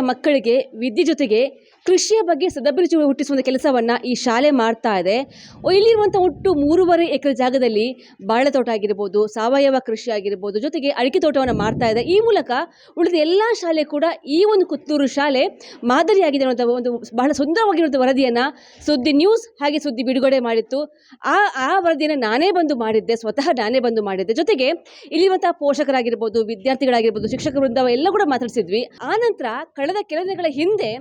ಮಕ್ಕಳಿಗೆ ವಿದ್ಯೆ ಜೊತೆಗೆ ಕೃಷಿಯ ಬಗ್ಗೆ ಸದಭಿರುಚಿ ಹುಟ್ಟಿಸುವಂಥ ಕೆಲಸವನ್ನು ಈ ಶಾಲೆ ಮಾಡ್ತಾ ಇದೆ. ಇಲ್ಲಿರುವಂಥ ಒಟ್ಟು ಮೂರುವರೆ ಎಕರೆ ಜಾಗದಲ್ಲಿ ಬಾಳೆ ತೋಟ ಆಗಿರ್ಬೋದು, ಸಾವಯವ ಕೃಷಿ ಆಗಿರ್ಬೋದು, ಜೊತೆಗೆ ಅಡಿಕೆ ತೋಟವನ್ನು ಮಾಡ್ತಾ ಇದೆ. ಈ ಮೂಲಕ ಉಳಿದ ಎಲ್ಲ ಶಾಲೆ ಕೂಡ ಈ ಒಂದು ಕುತ್ತೂರು ಶಾಲೆ ಮಾದರಿಯಾಗಿದೆ ಅನ್ನೋಂಥ ಒಂದು ಬಹಳ ಸುಂದರವಾಗಿರುವಂಥ ವರದಿಯನ್ನು ಸುದ್ದಿ ನ್ಯೂಸ್ ಹಾಗೆ ಸುದ್ದಿ ಬಿಡುಗಡೆ ಮಾಡಿತ್ತು. ಆ ಆ ವರದಿಯನ್ನು ನಾನೇ ಬಂದು ಮಾಡಿದ್ದೆ, ಸ್ವತಃ ನಾನೇ ಬಂದು ಮಾಡಿದ್ದೆ. ಜೊತೆಗೆ ಇಲ್ಲಿರುವಂಥ ಪೋಷಕರಾಗಿರ್ಬೋದು, ವಿದ್ಯಾರ್ಥಿಗಳಾಗಿರ್ಬೋದು ಶಿಕ್ಷಕ ವೃಂದ ಎಲ್ಲ ಕೂಡ ಮಾತಾಡಿಸಿದ್ವಿ. ಆನಂತರ ಕಳೆದ ಕೆಲ ದಿನಗಳ ಹಿಂದೆ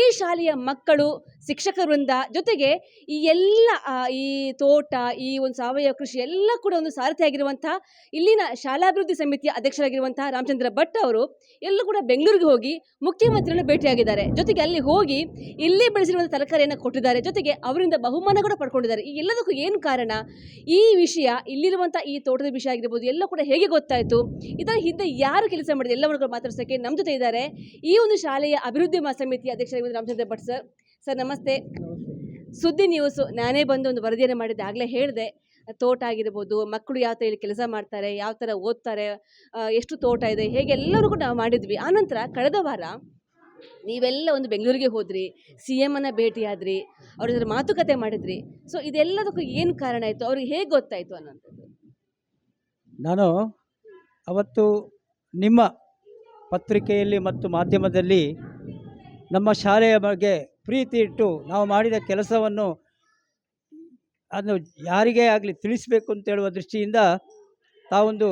ಈ ಶಾಲೆಯ ಮಕ್ಕಳು ಶಿಕ್ಷಕ ವೃಂದ ಜೊತೆಗೆ ಈ ಎಲ್ಲ ಈ ತೋಟ, ಈ ಒಂದು ಸಾವಯವ ಕೃಷಿ ಎಲ್ಲ ಕೂಡ ಒಂದು ಸಾರಥಿ ಆಗಿರುವಂತಹ ಇಲ್ಲಿನ ಶಾಲಾಭಿವೃದ್ಧಿ ಸಮಿತಿಯ ಅಧ್ಯಕ್ಷರಾಗಿರುವಂತಹ ರಾಮಚಂದ್ರ ಭಟ್ ಅವರು ಎಲ್ಲ ಕೂಡ ಬೆಂಗಳೂರಿಗೆ ಹೋಗಿ ಮುಖ್ಯಮಂತ್ರಿಯನ್ನು ಭೇಟಿಯಾಗಿದ್ದಾರೆ. ಜೊತೆಗೆ ಅಲ್ಲಿ ಹೋಗಿ ಇಲ್ಲಿ ಬೆಳೆಸಿರುವಂಥ ತರಕಾರಿಯನ್ನು ಕೊಟ್ಟಿದ್ದಾರೆ. ಜೊತೆಗೆ ಅವರಿಂದ ಬಹುಮಾನ ಕೂಡ ಪಡ್ಕೊಂಡಿದ್ದಾರೆ. ಈ ಎಲ್ಲದಕ್ಕೂ ಏನು ಕಾರಣ? ಈ ವಿಷಯ, ಇಲ್ಲಿರುವಂಥ ಈ ತೋಟದ ವಿಷಯ ಆಗಿರ್ಬೋದು, ಎಲ್ಲ ಕೂಡ ಹೇಗೆ ಗೊತ್ತಾಯಿತು? ಇದರ ಹಿಂದೆ ಯಾರು ಕೆಲಸ ಮಾಡಿದೆ ಎಲ್ಲವನ್ನು ಮಾತಾಡ್ಸೋಕ್ಕೆ ನಮ್ಮ ಜೊತೆ ಇದ್ದಾರೆ. ಈ ಒಂದು ಶಾಲೆಯ ಅಭಿವೃದ್ಧಿ ಸಮಿತಿ ಸಮಿತಿಯ ಅಧ್ಯಕ್ಷರಾಗಿರುವ ರಾಮಚಂದ್ರ ಭಟ್ ಸರ್ ಸರ್ ನಮಸ್ತೆ. ಸುದ್ದಿ ನ್ಯೂಸ್ ನಾನೇ ಬಂದು ಒಂದು ವರದಿಯನ್ನು ಮಾಡಿದ್ದೆ. ಆಗಲೇ ಹೇಳಿದೆ, ತೋಟ ಆಗಿರ್ಬೋದು, ಮಕ್ಕಳು ಯಾವ ಥರ ಇಲ್ಲಿ ಕೆಲಸ ಮಾಡ್ತಾರೆ, ಯಾವ ಥರ ಓದ್ತಾರೆ ಎಷ್ಟು ತೋಟ ಇದೆ, ಹೇಗೆ ಎಲ್ಲರೂ ನಾವು ಮಾಡಿದ್ವಿ. ಆನಂತರ ಕಳೆದ ವಾರ ನೀವೆಲ್ಲ ಒಂದು ಬೆಂಗಳೂರಿಗೆ ಹೋದ್ರಿ ಸಿ ಅನ್ನ ಭೇಟಿಯಾದ್ರಿ, ಅವ್ರ ಜೊತೆ ಮಾತುಕತೆ ಮಾಡಿದ್ರಿ. ಸೊ ಇದೆಲ್ಲದಕ್ಕೂ ಏನು ಕಾರಣ ಆಯಿತು? ಅವ್ರಿಗೆ ಹೇಗೆ ಗೊತ್ತಾಯಿತು ಅನ್ನೋಂಥದ್ದು? ನಾನು ಅವತ್ತು ನಿಮ್ಮ ಪತ್ರಿಕೆಯಲ್ಲಿ ಮತ್ತು ಮಾಧ್ಯಮದಲ್ಲಿ ನಮ್ಮ ಶಾಲೆಯ ಬಗ್ಗೆ ಪ್ರೀತಿ ಇಟ್ಟು ನಾವು ಮಾಡಿದ ಕೆಲಸವನ್ನು ಅದನ್ನು ಯಾರಿಗೇ ಆಗಲಿ ತಿಳಿಸಬೇಕು ಅಂತೇಳುವ ದೃಷ್ಟಿಯಿಂದ ತಾವೊಂದು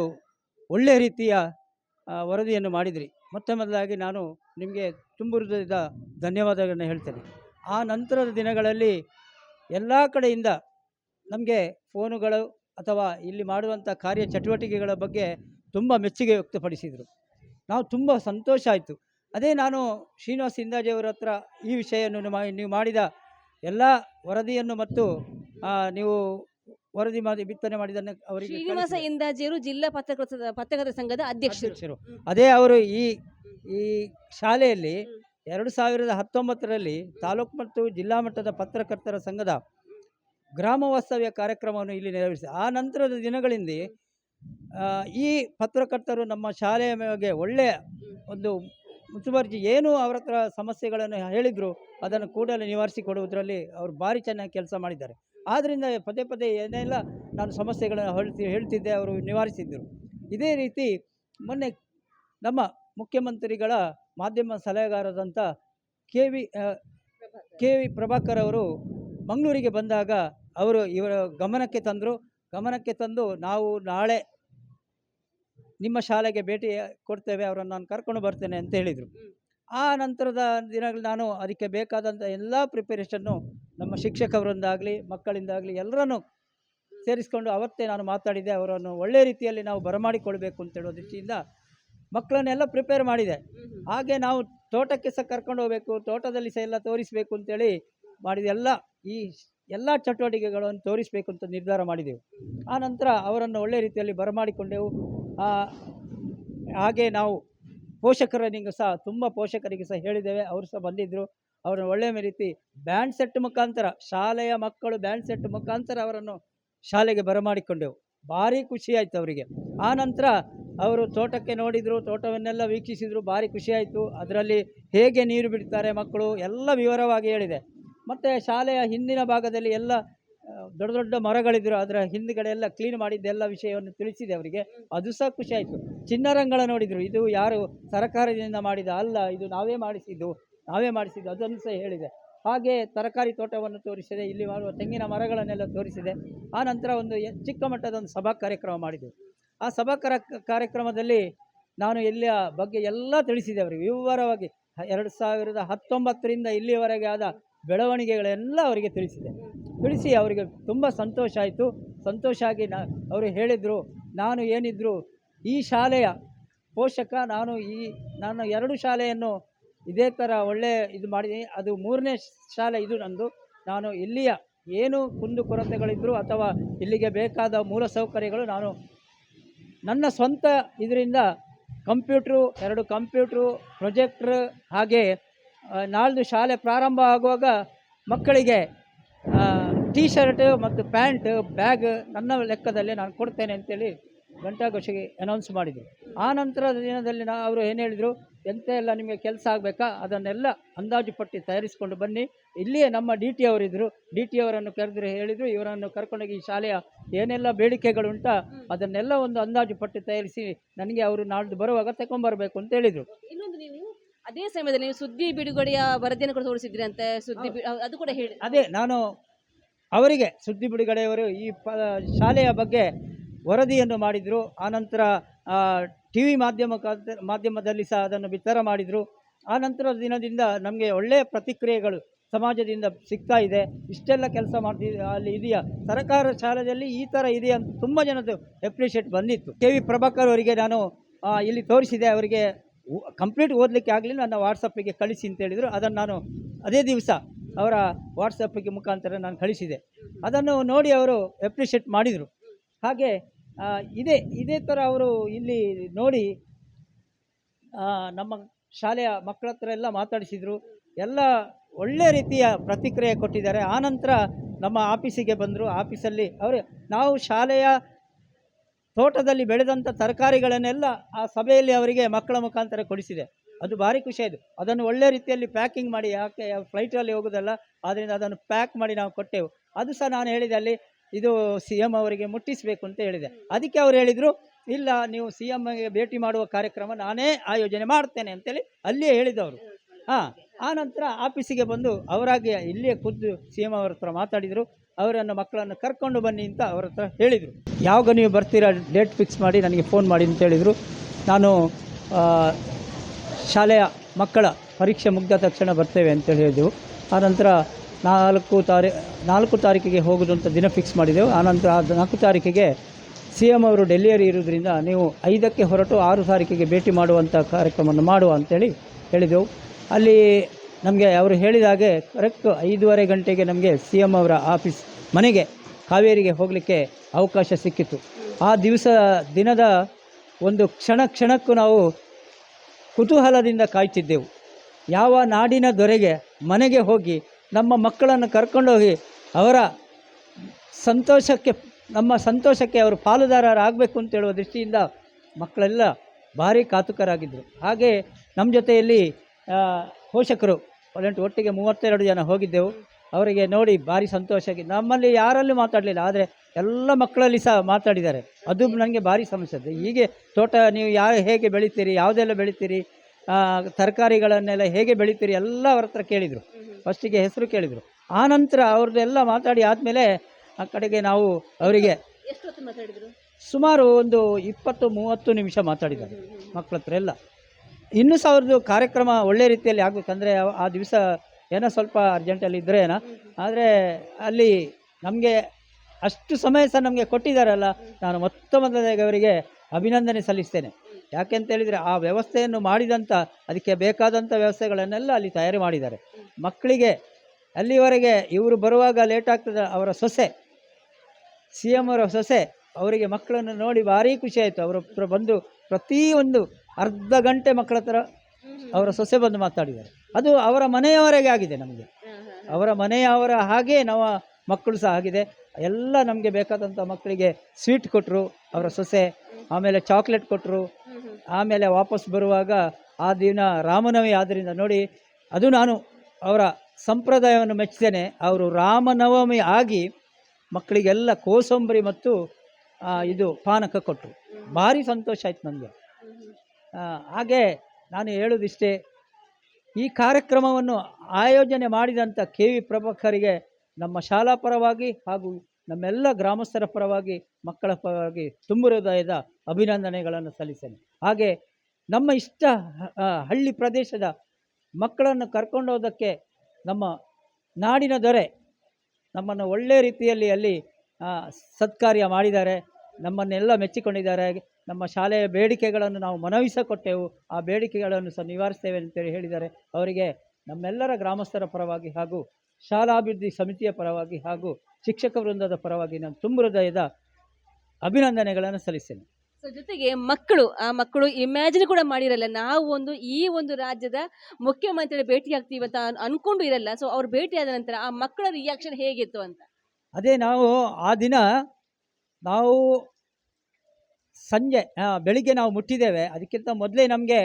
ಒಳ್ಳೆಯ ರೀತಿಯ ವರದಿಯನ್ನು ಮಾಡಿದಿರಿ. ಮೊತ್ತ ಮೊದಲಾಗಿ ನಾನು ನಿಮಗೆ ತುಂಬ ಹೃದಯದ ಧನ್ಯವಾದಗಳನ್ನು ಹೇಳ್ತೇನೆ. ಆ ನಂತರದ ದಿನಗಳಲ್ಲಿ ಎಲ್ಲ ಕಡೆಯಿಂದ ನಮಗೆ ಫೋನುಗಳು ಅಥವಾ ಇಲ್ಲಿ ಮಾಡುವಂಥ ಕಾರ್ಯ ಚಟುವಟಿಕೆಗಳ ಬಗ್ಗೆ ತುಂಬ ಮೆಚ್ಚುಗೆ ವ್ಯಕ್ತಪಡಿಸಿದರು. ನಾವು ತುಂಬ ಸಂತೋಷ ಆಯಿತು. ಅದೇ ನಾನು ಶ್ರೀನಿವಾಸ್ ಇಂದಾಜಿಯವರ ಹತ್ರ ಈ ವಿಷಯವನ್ನು ನೀವು ಮಾಡಿದ ಎಲ್ಲ ವರದಿಯನ್ನು ಮತ್ತು ನೀವು ವರದಿ ಮಾಡಿ ಬಿತ್ತನೆ ಮಾಡಿದನ್ನು ಅವರಿಗೆ ಶ್ರೀನಿವಾಸ. ಇಂದಾಜಿಯವರು ಜಿಲ್ಲಾ ಪತ್ರಕರ್ತ ಪತ್ರಕರ್ತರ ಸಂಘದ ಅಧ್ಯಕ್ಷರು. ಅದೇ ಅವರು ಈ ಈ ಶಾಲೆಯಲ್ಲಿ ಎರಡು ಸಾವಿರದ ಹತ್ತೊಂಬತ್ತರಲ್ಲಿ ತಾಲೂಕು ಮತ್ತು ಜಿಲ್ಲಾ ಮಟ್ಟದ ಪತ್ರಕರ್ತರ ಸಂಘದ ಗ್ರಾಮ ವಾಸ್ತವ್ಯ ಕಾರ್ಯಕ್ರಮವನ್ನು ಇಲ್ಲಿ ನೆರವೇರಿಸಿ ಆ ನಂತರದ ದಿನಗಳಿಂದ ಈ ಪತ್ರಕರ್ತರು ನಮ್ಮ ಶಾಲೆಯ ಒಳ್ಳೆಯ ಒಂದು ಮುತುವರ್ಜಿ ಏನು ಅವರ ಹತ್ರ ಸಮಸ್ಯೆಗಳನ್ನು ಹೇಳಿದರು, ಅದನ್ನು ಕೂಡಲೇ ನಿವಾರಿಸಿ ಕೊಡುವುದರಲ್ಲಿ ಅವರು ಭಾರಿ ಚೆನ್ನಾಗಿ ಕೆಲಸ ಮಾಡಿದ್ದಾರೆ. ಆದ್ದರಿಂದ ಪದೇ ಪದೇ ಏನೆಲ್ಲ ನಾನು ಸಮಸ್ಯೆಗಳನ್ನು ಹೇಳ್ತಿ, ಹೇಳ್ತಿದ್ದೆ, ಅವರು ನಿವಾರಿಸಿದ್ದರು. ಇದೇ ರೀತಿ ಮೊನ್ನೆ ನಮ್ಮ ಮುಖ್ಯಮಂತ್ರಿಗಳ ಮಾಧ್ಯಮ ಸಲಹೆಗಾರರಂತ K V K V Prabhakar ಅವರು ಮಂಗಳೂರಿಗೆ ಬಂದಾಗ ಅವರು ಇವರ ಗಮನಕ್ಕೆ ತಂದರು. ಗಮನಕ್ಕೆ ತಂದು ನಾವು ನಾಳೆ ನಿಮ್ಮ ಶಾಲೆಗೆ ಭೇಟಿ ಕೊಡ್ತೇವೆ ಅವರನ್ನು ನಾನು ಕರ್ಕೊಂಡು ಬರ್ತೇನೆ ಅಂತ ಹೇಳಿದರು. ಆ ನಂತರದ ದಿನಗಳು ನಾನು ಅದಕ್ಕೆ ಬೇಕಾದಂಥ ಎಲ್ಲ ಪ್ರಿಪರೇಷನ್ನು ನಮ್ಮ ಶಿಕ್ಷಕವರಿಂದಾಗಲಿ ಮಕ್ಕಳಿಂದಾಗಲಿ ಎಲ್ಲರನ್ನು ಸೇರಿಸ್ಕೊಂಡು ಅವತ್ತೇ ನಾನು ಮಾತಾಡಿದೆ ಅವರನ್ನು ಒಳ್ಳೆಯ ರೀತಿಯಲ್ಲಿ ನಾವು ಬರಮಾಡಿಕೊಳ್ಬೇಕು ಅಂತೇಳೋ ದೃಷ್ಟಿಯಿಂದ ಮಕ್ಕಳನ್ನೆಲ್ಲ ಪ್ರಿಪೇರ್ ಮಾಡಿದೆ. ಹಾಗೆ ನಾವು ತೋಟಕ್ಕೆ ಸಹ ಕರ್ಕೊಂಡು ಹೋಗಬೇಕು ತೋಟದಲ್ಲಿ ಸಹ ಎಲ್ಲ ತೋರಿಸಬೇಕು ಅಂತೇಳಿ ಮಾಡಿದೆ ಎಲ್ಲ ಈ ಎಲ್ಲ ಚಟುವಟಿಕೆಗಳನ್ನು ತೋರಿಸಬೇಕು ಅಂತ ನಿರ್ಧಾರ ಮಾಡಿದೆವು. ಆ ನಂತರ ಅವರನ್ನು ಒಳ್ಳೆಯ ರೀತಿಯಲ್ಲಿ ಬರಮಾಡಿಕೊಂಡೆವು. ಹಾಗೆ ನಾವು ಪೋಷಕರನಿಗೂ ಸಹ, ತುಂಬ ಪೋಷಕರಿಗೆ ಸಹ ಹೇಳಿದ್ದೇವೆ. ಅವರು ಸಹ ಬಂದಿದ್ದರು ಅವರನ್ನು ಒಳ್ಳೆಯ ರೀತಿ ಬ್ಯಾಂಡ್ ಸೆಟ್ ಮುಖಾಂತರ, ಶಾಲೆಯ ಮಕ್ಕಳು ಬ್ಯಾಂಡ್ ಸೆಟ್ ಮುಖಾಂತರ ಅವರನ್ನು ಶಾಲೆಗೆ ಬರಮಾಡಿಕೊಂಡೆವು. ಭಾರಿ ಖುಷಿಯಾಯಿತು ಅವರಿಗೆ. ಆ ನಂತರ ಅವರು ತೋಟಕ್ಕೆ ನೋಡಿದರು, ತೋಟವನ್ನೆಲ್ಲ ವೀಕ್ಷಿಸಿದರು, ಭಾರಿ ಖುಷಿಯಾಯಿತು ಅದರಲ್ಲಿ ಹೇಗೆ ನೀರು ಬಿಡ್ತಾರೆ ಮಕ್ಕಳು? ಎಲ್ಲ ವಿವರವಾಗಿ ಹೇಳಿದೆ. ಮತ್ತು ಶಾಲೆಯ ಹಿಂದಿನ ಭಾಗದಲ್ಲಿ ಎಲ್ಲ ದೊಡ್ಡ ದೊಡ್ಡ ಮರಗಳಿದ್ರು, ಅದರ ಹಿಂದ್ಗಡೆ ಎಲ್ಲ ಕ್ಲೀನ್ ಮಾಡಿದ್ದೆಲ್ಲ ವಿಷಯವನ್ನು ತಿಳಿಸಿದೆ ಅವರಿಗೆ. ಅದು ಸಹ ಖುಷಿ ಆಯಿತು. ಚಿನ್ನರಂಗಳ ನೋಡಿದರು. ಇದು ಯಾರು ಸರಕಾರದಿಂದ ಮಾಡಿದ ಅಲ್ಲ, ಇದು ನಾವೇ ಮಾಡಿಸಿದ್ದು ನಾವೇ ಮಾಡಿಸಿದ್ದು, ಅದನ್ನು ಸಹ ಹೇಳಿದೆ. ಹಾಗೆ ತರಕಾರಿ ತೋಟವನ್ನು ತೋರಿಸಿದೆ, ಇಲ್ಲಿ ಮಾಡುವ ತೆಂಗಿನ ಮರಗಳನ್ನೆಲ್ಲ ತೋರಿಸಿದೆ. ಆ ನಂತರ ಒಂದು ಚಿಕ್ಕ ಮಟ್ಟದ ಒಂದು ಸಭಾ ಕಾರ್ಯಕ್ರಮ ಮಾಡಿದೆವು ಆ ಸಭಾ ಕರ, ಕಾರ್ಯಕ್ರಮದಲ್ಲಿ ನಾನು ಇಲ್ಲಿಯ ಬಗ್ಗೆ ಎಲ್ಲ ತಿಳಿಸಿದೆ ಅವರಿಗೆ. ವಿವರವಾಗಿ ಎರಡು ಸಾವಿರದ ಹತ್ತೊಂಬತ್ತರಿಂದ ಇಲ್ಲಿಯವರೆಗೆ ಆದ ಬೆಳವಣಿಗೆಗಳೆಲ್ಲ ಅವರಿಗೆ ತಿಳಿಸಿದೆ. ತಿಳಿಸಿ ಅವರಿಗೆ ತುಂಬ ಸಂತೋಷ ಆಯಿತು. ಸಂತೋಷ ಆಗಿ ನಾ, ಅವರು ಹೇಳಿದರು, ನಾನು ಏನಿದ್ರು, ಈ ಶಾಲೆಯ ಪೋಷಕ, ನಾನು ಈ, ನಾನು ಎರಡು ಶಾಲೆಯನ್ನು ಇದೇ ಥರ ಒಳ್ಳೆಯ ಇದು ಮಾಡಿದ್ದೀನಿ. ಅದು ಮೂರನೇ ಶಾಲೆ ಇದು ನಂದು. ನಾನು ಇಲ್ಲಿಯ ಏನು ಕುಂದು ಕೊರತೆಗಳಿದ್ದರೂ ಅಥವಾ ಇಲ್ಲಿಗೆ ಬೇಕಾದ ಮೂಲ ಸೌಕರ್ಯಗಳು, ನಾನು ನನ್ನ ಸ್ವಂತ ಇದರಿಂದ ಕಂಪ್ಯೂಟ್ರು, ಎರಡು ಕಂಪ್ಯೂಟ್ರು, ಪ್ರೊಜೆಕ್ಟ್ರ್ ಹಾಗೆ ನಾಳ್ದು ಶಾಲೆ ಪ್ರಾರಂಭ ಆಗುವಾಗ ಮಕ್ಕಳಿಗೆ ಟೀ ಶರ್ಟ್ ಮತ್ತು ಪ್ಯಾಂಟ್ ಬ್ಯಾಗ್ ನನ್ನ ಲೆಕ್ಕದಲ್ಲಿ ನಾನು ಕೊಡ್ತೇನೆ ಅಂತೇಳಿ ಘಂಟಾಘೋಷಿಗೆ ಅನೌನ್ಸ್ ಮಾಡಿದರು. ಆ ನಂತರದ ದಿನದಲ್ಲಿ ನಾ ಅವರು ಏನು ಹೇಳಿದರು? ಎಂತ ಎಲ್ಲ ನಿಮಗೆ ಕೆಲಸ ಆಗಬೇಕಾ? ಅದನ್ನೆಲ್ಲ ಅಂದಾಜು ಪಟ್ಟಿ ತಯಾರಿಸಿಕೊಂಡು ಬನ್ನಿ. ಇಲ್ಲಿಯೇ ನಮ್ಮ ಡಿ ಟಿ ಅವರಿದ್ದರು ಡಿ ಟಿ ಅವರನ್ನು ಕರೆದ್ರೆ ಹೇಳಿದರು. ಇವರನ್ನು ಕರ್ಕೊಂಡೋಗಿ ಈ ಶಾಲೆಯ ಏನೆಲ್ಲ ಬೇಡಿಕೆಗಳುಂಟ ಅದನ್ನೆಲ್ಲ ಒಂದು ಅಂದಾಜು ಪಟ್ಟಿ ತಯಾರಿಸಿ ನನಗೆ ಅವರು ನಾಳ್ದು ಬರುವಾಗ ತಗೊಂಬರ್ಬೇಕು ಅಂತ ಹೇಳಿದರು. ಇನ್ನೊಂದು ನೀವು ಅದೇ ಸಮಯದಲ್ಲಿ ನೀವು ಸುದ್ದಿ ಬಿಡುಗಡೆಯ ವರದಿಯನ್ನು ಕೂಡ ತೋರಿಸಿದ್ರಿ ಅಂತೆ ಸುದ್ದಿ ಅದು ಕೂಡ ಹೇಳಿ. ಅದೇ ನಾನು ಅವರಿಗೆ ಸುದ್ದಿ ಬಿಡುಗಡೆಯವರು ಈ ಪ, ಶಾಲೆಯ ಬಗ್ಗೆ ವರದಿಯನ್ನು ಮಾಡಿದರು. ಆನಂತರ ಟಿ ವಿ ಮಾಧ್ಯಮ ಮಾಧ್ಯಮದಲ್ಲಿ ಸಹ ಅದನ್ನು ಬಿತ್ತರ ಮಾಡಿದರು. ಆನಂತರ ದಿನದಿಂದ ನಮಗೆ ಒಳ್ಳೆಯ ಪ್ರತಿಕ್ರಿಯೆಗಳು ಸಮಾಜದಿಂದ ಸಿಗ್ತಾ ಇದೆ. ಇಷ್ಟೆಲ್ಲ ಕೆಲಸ ಮಾಡ್ತಿದ್ದ ಅಲ್ಲಿ ಇದೆಯಾ? ಸರ್ಕಾರ ಶಾಲೆಯಲ್ಲಿ ಈ ಥರ ಇದೆಯಾ ಅಂತ ತುಂಬ ಜನದ್ದು ಎಪ್ರಿಷಿಯೇಟ್ ಬಂದಿತ್ತು. ಕೆ ವಿ ಪ್ರಭಾಕರ್ ಅವರಿಗೆ ನಾನು ಇಲ್ಲಿ ತೋರಿಸಿದೆ. ಅವರಿಗೆ ಕಂಪ್ಲೀಟ್ ಓದಲಿಕ್ಕೆ ಆಗಲಿಲ್ಲ. ನನ್ನ ವಾಟ್ಸಪ್ಪಿಗೆ ಕಳಿಸಿ ಅಂತ ಹೇಳಿದರು. ಅದನ್ನು ನಾನು ಅದೇ ದಿವಸ ಅವರ ವಾಟ್ಸಪ್ಪಿಗೆ ಮುಖಾಂತರ ನಾನು ಕಳಿಸಿದೆ. ಅದನ್ನು ನೋಡಿ ಅವರು ಎಪ್ರಿಷಿಯೇಟ್ ಮಾಡಿದರು. ಹಾಗೆ ಇದೇ ಇದೇ ಥರ ಅವರು ಇಲ್ಲಿ ನೋಡಿ ನಮ್ಮ ಶಾಲೆಯ ಮಕ್ಕಳ ಹತ್ರ ಎಲ್ಲ ಮಾತಾಡಿಸಿದರು. ಎಲ್ಲ ಒಳ್ಳೆ ರೀತಿಯ ಪ್ರತಿಕ್ರಿಯೆ ಕೊಟ್ಟಿದ್ದಾರೆ. ಆನಂತರ ನಮ್ಮ ಆಫೀಸಿಗೆ ಬಂದರು. ಆಫೀಸಲ್ಲಿ ಅವರು, ನಾವು ಶಾಲೆಯ ತೋಟದಲ್ಲಿ ಬೆಳೆದಂಥ ತರಕಾರಿಗಳನ್ನೆಲ್ಲ ಆ ಸಭೆಯಲ್ಲಿ ಅವರಿಗೆ ಮಕ್ಕಳ ಮುಖಾಂತರ ಕೊಡಿಸಿದೆ. ಅದು ಭಾರಿ ಖುಷಿ ಆಯಿತು. ಅದನ್ನು ಒಳ್ಳೆ ರೀತಿಯಲ್ಲಿ ಪ್ಯಾಕಿಂಗ್ ಮಾಡಿ ಯಾಕೆ ಫ್ಲೈಟಲ್ಲಿ ಹೋಗೋದಲ್ಲ ಆದ್ದರಿಂದ ಅದನ್ನು ಪ್ಯಾಕ್ ಮಾಡಿ ನಾವು ಕೊಟ್ಟೆವು. ಅದು ಸಹ ನಾನು ಹೇಳಿದೆ ಅಲ್ಲಿ, ಇದು ಸಿ ಎಂ ಅವರಿಗೆ ಮುಟ್ಟಿಸಬೇಕು ಅಂತ ಹೇಳಿದೆ. ಅದಕ್ಕೆ ಅವರು ಹೇಳಿದರು, ಇಲ್ಲ, ನೀವು ಸಿ ಎಮ್ಗೆ ಭೇಟಿ ಮಾಡುವ ಕಾರ್ಯಕ್ರಮ ನಾನೇ ಆಯೋಜನೆ ಮಾಡ್ತೇನೆ ಅಂತೇಳಿ ಅಲ್ಲಿಯೇ ಹೇಳಿದವರು. ಹಾಂ ಆನಂತರ ಆಫೀಸಿಗೆ ಬಂದು ಅವರಾಗಿ ಇಲ್ಲಿಯೇ ಖುದ್ದು ಸಿ ಎಂ ಅವ್ರ ಹತ್ರ ಮಾತಾಡಿದರು. ಅವರನ್ನು ಮಕ್ಕಳನ್ನು ಕರ್ಕೊಂಡು ಬನ್ನಿ ಅಂತ ಅವ್ರ ಹತ್ರ ಹೇಳಿದರು. ಯಾವಾಗ ನೀವು ಬರ್ತೀರಾ ಡೇಟ್ ಫಿಕ್ಸ್ ಮಾಡಿ ನನಗೆ ಫೋನ್ ಮಾಡಿ ಅಂತ ಹೇಳಿದರು. ನಾನು ಶಾಲೆಯ ಮಕ್ಕಳ ಪರೀಕ್ಷೆ ಮುಗಿದ ತಕ್ಷಣ ಬರ್ತೇವೆ ಅಂತೇಳಿ ಹೇಳಿದೆವು. ಆನಂತರ ನಾಲ್ಕು ತಾರೀ, ನಾಲ್ಕು ತಾರೀಕಿಗೆ ಹೋಗೋದು ಅಂತ ದಿನ ಫಿಕ್ಸ್ ಮಾಡಿದೆವು. ಆನಂತರ ನಾಲ್ಕು ತಾರೀಕಿಗೆ ಸಿ ಎಂ ಅವರು ಡೆಲ್ಲಿಯಲ್ಲಿ ಇರೋದ್ರಿಂದ ನೀವು ಐದಕ್ಕೆ ಹೊರಟು ಆರು ತಾರೀಕಿಗೆ ಭೇಟಿ ಮಾಡುವಂಥ ಕಾರ್ಯಕ್ರಮವನ್ನು ಮಾಡುವ ಅಂತೇಳಿ ಹೇಳಿದೆವು. ಅಲ್ಲಿ ನಮಗೆ ಅವರು ಹೇಳಿದ ಹಾಗೆ ಕರೆಕ್ಟ್ ಐದೂವರೆ ಗಂಟೆಗೆ ನಮಗೆ ಸಿ ಎಂ ಅವರ ಆಫೀಸ್ ಮನೆಗೆ ಕಾವೇರಿಗೆ ಹೋಗಲಿಕ್ಕೆ ಅವಕಾಶ ಸಿಕ್ಕಿತ್ತು ಆ ದಿವಸ ದಿನದ ಒಂದು ಕ್ಷಣ ಕ್ಷಣಕ್ಕೂ ನಾವು ಕುತೂಹಲದಿಂದ ಕಾಯ್ತಿದ್ದೆವು. ಯಾವ ನಾಡಿನ ದೊರೆಗೆ ಮನೆಗೆ ಹೋಗಿ ನಮ್ಮ ಮಕ್ಕಳನ್ನು ಕರ್ಕೊಂಡೋಗಿ ಅವರ ಸಂತೋಷಕ್ಕೆ, ನಮ್ಮ ಸಂತೋಷಕ್ಕೆ ಅವರು ಪಾಲುದಾರರಾಗಬೇಕು ಅಂತೇಳುವ ದೃಷ್ಟಿಯಿಂದ ಮಕ್ಕಳೆಲ್ಲ ಭಾರಿ ಕಾತುಕರಾಗಿದ್ದರು. ಹಾಗೆ ನಮ್ಮ ಜೊತೆಯಲ್ಲಿ ಪೋಷಕರು ಒಳ್ಳೆಂಟು ಒಟ್ಟಿಗೆ ಮೂವತ್ತೆರಡು ಜನ ಹೋಗಿದ್ದೆವು. ಅವರಿಗೆ ನೋಡಿ ಭಾರಿ ಸಂತೋಷ ಆಗಿ ನಮ್ಮಲ್ಲಿ ಯಾರಲ್ಲೂ ಮಾತಾಡಲಿಲ್ಲ ಆದರೆ ಎಲ್ಲ ಮಕ್ಕಳಲ್ಲಿ ಸಹ ಮಾತಾಡಿದ್ದಾರೆ. ಅದು ನನಗೆ ಭಾರಿ ಸಮಸ್ಯೆ ಇದೆ ಹೀಗೆ ತೋಟ ನೀವು ಯಾವ ಹೇಗೆ ಬೆಳಿತೀರಿ ಯಾವುದೆಲ್ಲ ಬೆಳಿತೀರಿ ಆ, ತರಕಾರಿಗಳನ್ನೆಲ್ಲ ಹೇಗೆ ಬೆಳಿತೀರಿ ಎಲ್ಲ ಅವ್ರ ಹತ್ರ ಕೇಳಿದರು. ಫಸ್ಟಿಗೆ ಹೆಸರು ಕೇಳಿದರು. ಆನಂತರ ಅವ್ರದ್ದೆಲ್ಲ ಮಾತಾಡಿ ಆದಮೇಲೆ ಆ ಕಡೆಗೆ ನಾವು ಅವರಿಗೆ ಸುಮಾರು ಒಂದು ಇಪ್ಪತ್ತು ಮೂವತ್ತು ನಿಮಿಷ ಮಾತಾಡಿದ್ದಾರೆ ಮಕ್ಕಳ ಹತ್ರ ಎಲ್ಲ. ಇನ್ನೂ ಸಹ ಅವ್ರದ್ದು ಕಾರ್ಯಕ್ರಮ ಒಳ್ಳೆ ರೀತಿಯಲ್ಲಿ ಆಗಬೇಕಂದ್ರೆ ಆ ದಿವಸ ಏನೋ ಸ್ವಲ್ಪ ಅರ್ಜೆಂಟಲ್ಲಿ ಏನೋ. ಆದರೆ ಅಲ್ಲಿ ನಮಗೆ ಅಷ್ಟು ಸಮಯ ಸಹ ನಮಗೆ ಕೊಟ್ಟಿದ್ದಾರಲ್ಲ ನಾನು ಮೊತ್ತ ಮೊದಲನೇಗೆ ಅವರಿಗೆ ಅಭಿನಂದನೆ ಸಲ್ಲಿಸ್ತೇನೆ. ಯಾಕೆಂತೇಳಿದರೆ ಆ ವ್ಯವಸ್ಥೆಯನ್ನು ಮಾಡಿದಂಥ ಅದಕ್ಕೆ ಬೇಕಾದಂಥ ವ್ಯವಸ್ಥೆಗಳನ್ನೆಲ್ಲ ಅಲ್ಲಿ ತಯಾರಿ ಮಾಡಿದ್ದಾರೆ. ಮಕ್ಕಳಿಗೆ ಅಲ್ಲಿವರೆಗೆ ಇವರು ಬರುವಾಗ ಲೇಟ್ ಆಗ್ತದೆ ಅವರ ಸೊಸೆ ಸಿ ಎಂ ಅವರ ಸೊಸೆ, ಅವರಿಗೆ ಮಕ್ಕಳನ್ನು ನೋಡಿ ಭಾರಿ ಆಯಿತು. ಅವರ ಬಂದು ಪ್ರತಿಯೊಂದು ಅರ್ಧ ಗಂಟೆ ಮಕ್ಕಳ ಹತ್ರ ಅವರ ಸೊಸೆ ಬಂದು ಮಾತಾಡಿದ್ದಾರೆ. ಅದು ಅವರ ಮನೆಯವರೆಗೆ ಆಗಿದೆ ನಮಗೆ. ಅವರ ಮನೆಯವರ ಹಾಗೆ ನಾವು ಮಕ್ಕಳು ಸಹ ಆಗಿದೆ. ಎಲ್ಲ ನಮಗೆ ಬೇಕಾದಂಥ ಮಕ್ಕಳಿಗೆ ಸ್ವೀಟ್ ಕೊಟ್ಟರು ಅವರ ಸೊಸೆ ಆಮೇಲೆ ಚಾಕ್ಲೇಟ್ ಕೊಟ್ಟರು ಆಮೇಲೆ ವಾಪಸ್ ಬರುವಾಗ ಆ ದಿನ ರಾಮನವಮಿ ಆದ್ದರಿಂದ ನೋಡಿ ಅದು ನಾನು ಅವರ ಸಂಪ್ರದಾಯವನ್ನು ಮೆಚ್ಚಿದ್ದೇನೆ. ಅವರು ರಾಮನವಮಿ ಆಗಿ ಮಕ್ಕಳಿಗೆಲ್ಲ ಕೋಸಂಬರಿ ಮತ್ತು ಇದು ಪಾನಕ ಕೊಟ್ಟರು ಭಾರಿ ಸಂತೋಷ ಆಯ್ತು ನನಗೆ. ಹಾಗೆ ನಾನು ಹೇಳೋದಿಷ್ಟೇ ಈ ಕಾರ್ಯಕ್ರಮವನ್ನು ಆಯೋಜನೆ ಮಾಡಿದಂಥ ಕೆ ವಿ ಪ್ರಭಾಕರಿಗೆ ನಮ್ಮ ಶಾಲಾ ಪರವಾಗಿ ಹಾಗೂ ನಮ್ಮೆಲ್ಲ ಗ್ರಾಮಸ್ಥರ ಪರವಾಗಿ, ಮಕ್ಕಳ ಪರವಾಗಿ ತುಂಬು ಹೃದಯದ ಅಭಿನಂದನೆಗಳನ್ನು ಸಲ್ಲಿಸ್ತೇನೆ ಹಾಗೆ ನಮ್ಮ ಇಷ್ಟ ಹಳ್ಳಿ ಪ್ರದೇಶದ ಮಕ್ಕಳನ್ನು ಕರ್ಕೊಂಡೋದಕ್ಕೆ ನಮ್ಮ ನಾಡಿನ ದೊರೆ ನಮ್ಮನ್ನು ಒಳ್ಳೆಯ ರೀತಿಯಲ್ಲಿ ಅಲ್ಲಿ ಸತ್ಕಾರ್ಯ ಮಾಡಿದ್ದಾರೆ. ನಮ್ಮನ್ನೆಲ್ಲ ಮೆಚ್ಚಿಕೊಂಡಿದ್ದಾರೆ. ನಮ್ಮ ಶಾಲೆಯ ಬೇಡಿಕೆಗಳನ್ನು ನಾವು ಮನವಿಸಿಕೊಟ್ಟೆವು. ಆ ಬೇಡಿಕೆಗಳನ್ನು ಸಹ ನಿವಾರಿಸ್ತೇವೆ ಅಂತೇಳಿ ಹೇಳಿದ್ದಾರೆ. ಅವರಿಗೆ ನಮ್ಮೆಲ್ಲರ ಗ್ರಾಮಸ್ಥರ ಪರವಾಗಿ ಹಾಗೂ ಶಾಲಾಭಿವೃದ್ಧಿ ಸಮಿತಿಯ ಪರವಾಗಿ ಹಾಗೂ ಶಿಕ್ಷಕ ವೃಂದದ ಪರವಾಗಿ ನಾನು ತುಂಬ ಹೃದಯದ ಅಭಿನಂದನೆಗಳನ್ನು ಸಲ್ಲಿಸ್ತೇನೆ. ಸೊ ಜೊತೆಗೆ ಮಕ್ಕಳು ಆ ಮಕ್ಕಳು ಇಮ್ಯಾಜಿನ್ ಕೂಡ ಮಾಡಿರಲ್ಲ. ನಾವು ಒಂದು ಈ ಒಂದು ರಾಜ್ಯದ ಮುಖ್ಯಮಂತ್ರಿ ಭೇಟಿ ಆಗ್ತೀವಿ ಅಂತ ಅನ್- ಅನ್ಕೊಂಡು ಇರಲ್ಲ. ಸೊ ಅವ್ರು ಭೇಟಿ ಆದ ನಂತರ ಆ ಮಕ್ಕಳ ರಿಯಾಕ್ಷನ್ ಹೇಗಿತ್ತು ಅಂತ? ಅದೇ ನಾವು ಆ ದಿನ ನಾವು ಸಂಜೆ ಬೆಳಿಗ್ಗೆ ನಾವು ಮುಟ್ಟಿದ್ದೇವೆ. ಅದಕ್ಕಿಂತ ಮೊದಲೇ ನಮಗೆ